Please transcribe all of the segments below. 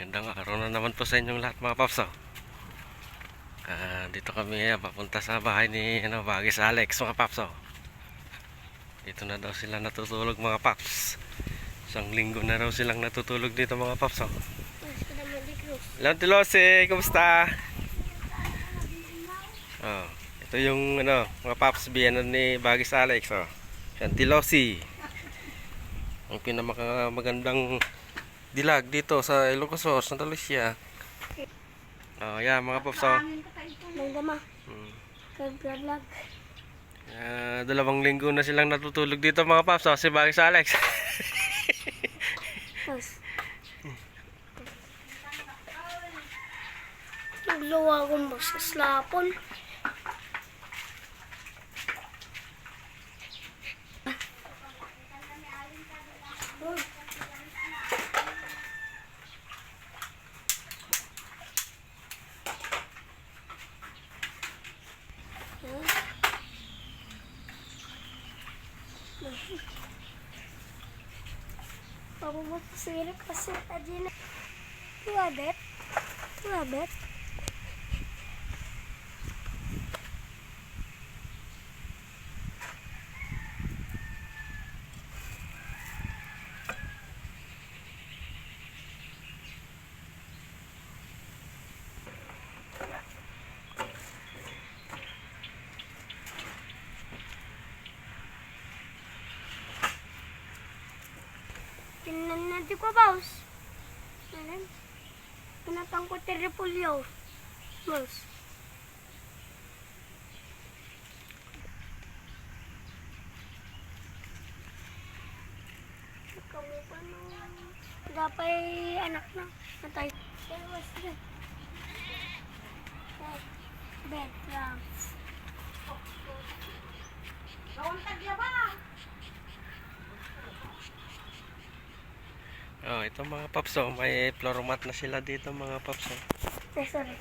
Magandang araw na naman po sa inyong lahat mga paps. Oh. Ah, dito kami ngayon papunta sa bahay ni ano, Bagis Alex mga paps. Oh. Dito na daw sila natutulog mga paps. Isang linggo na raw silang natutulog dito mga paps. Oh. Lantilose, kumusta? Oh, ito yung ano, mga paps biyanan ni Bagis Alex. Oh. Chantilosi. Ang pinakamagandang dilag dito sa Ilocos, Santa Lucia. Oh, yeah, mga paps. Oh. Nagdama. Hmm. Kag-vlog. Ah, dalawang linggo na silang natutulog dito mga paps. Oh. Si Bagis Alex. Tapos. Nagluwa akong basta slapon. Pabubot ko sila kasi tadi na. Tuwabet. Tuwabet. Tinan natin ko, boss. Alam. Pinatang ko terepulyo. Boss. Kami pa nung Dapay anak na. Natay. There was the bed. Bed lang. Oh, ito mga paps. Oh. May floor mat na sila dito mga paps. Oh. Ay, sorry.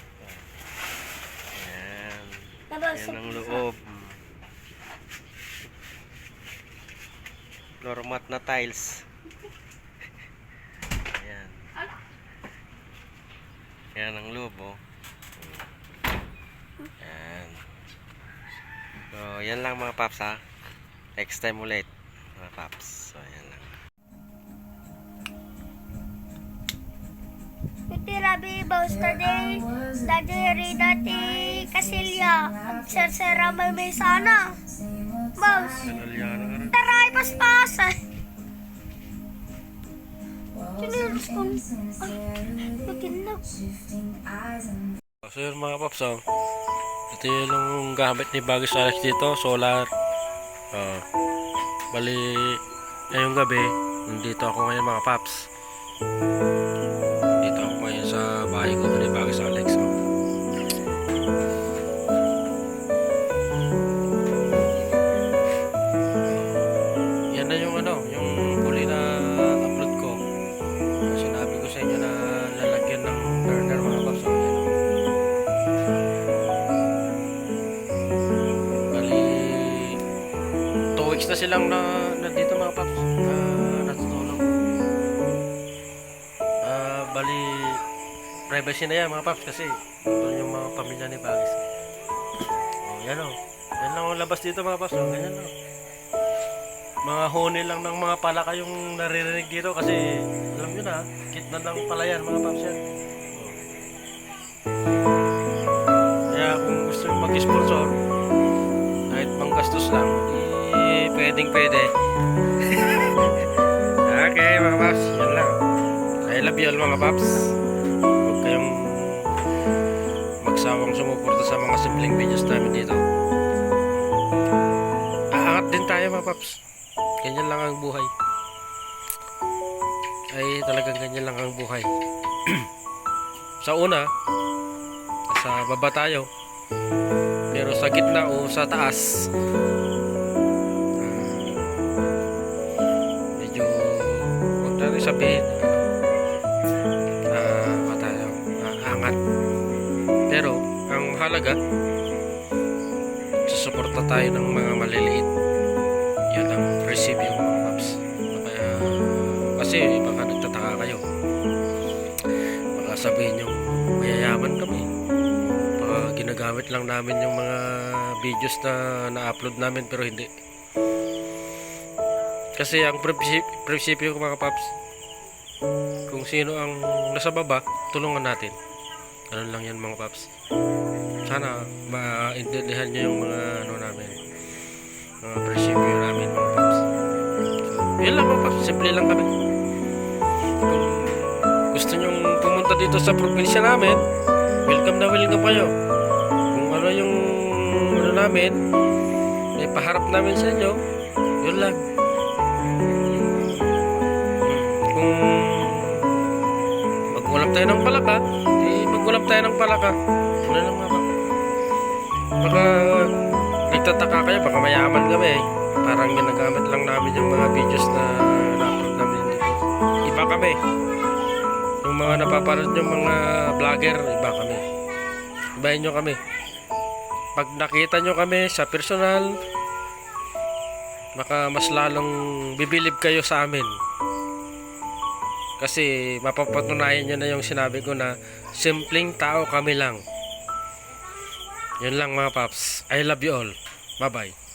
Ayan. Ayan ang loob. Mm. Floor mat na tiles. Ayan. Ayan ang loob, oh. Ayan. So, yan lang mga paps, ha. Next time ulit, mga paps. So, ayan lang. Iti rabi baus tadi dati kasilya sir sir may may sana rin. taray paspasan Sinirus kong ay maginag So yun mga paps, oh. Ito yung gamit ni Bagis Alex dito, solar. Oh. Bali, ngayong gabi, nandito ako ngayon mga paps. Ano, yung huli na upload ko. Sinabi ko sa inyo na lalagyan ng burner mga paps. Oh. Yan, oh. Bali, two weeks na silang na, nandito mga paps. Uh, natutulog. Ah, bali, privacy na yan mga paps kasi doon yung mga pamilya ni Bagis. Oh, yan o. Yan lang ang labas dito mga paps. Oh, ganyan o. Mga huni lang ng mga palaka yung naririnig dito kasi alam nyo na, kitna ng palayan mga paps yan. Kaya kung gusto nyo mag-sponsor, kahit panggastos lang, eh, pwedeng pwede. okay, mga paps, yun lang. I love you all mga paps. Huwag kayong magsawang sumuporta sa mga simpleng videos namin dito. Aangat din tayo mga paps. Ganyan lang ang buhay. Ay talagang ganyan lang ang buhay. sa una, sa baba tayo. Pero sa gitna o sa taas, ah, medyo huwag natin sabihin ah uh, tayo angat. Pero ang halaga, susuporta tayo ng mga maliliit. Receive yung mga paps. Kaya, kasi baka nagtataka kayo. sabihin yung mayayaman kami. Baka ginagamit lang namin yung mga videos na na-upload namin pero hindi. Kasi ang prinsip- prinsipyo mga paps, kung sino ang nasa baba, tulungan natin. Ganun lang yan mga paps. Sana maintindihan nyo yung mga ano namin, mga prinsipyo yun lang paps, simple lang kami. Kung gusto nyong pumunta dito sa probinsya namin, welcome na welcome kayo. Kung ano yung ano namin, may paharap namin sa inyo, yun lang. Kung mag-ulam tayo ng palaka, di mag-ulam tayo ng palaka. Ano lang nga ba? Baka nagtataka kayo, baka mayaman kami eh. Parang ginagamit lang namin yung mga videos na na-upload namin. Iba kami. Yung mga napapanood yung mga vlogger, iba kami. Ibahin nyo kami. Pag nakita nyo kami sa personal, baka mas lalong bibilib kayo sa amin. Kasi mapapatunayan nyo na yung sinabi ko na simpleng tao kami lang. Yun lang mga paps. I love you all. Bye-bye.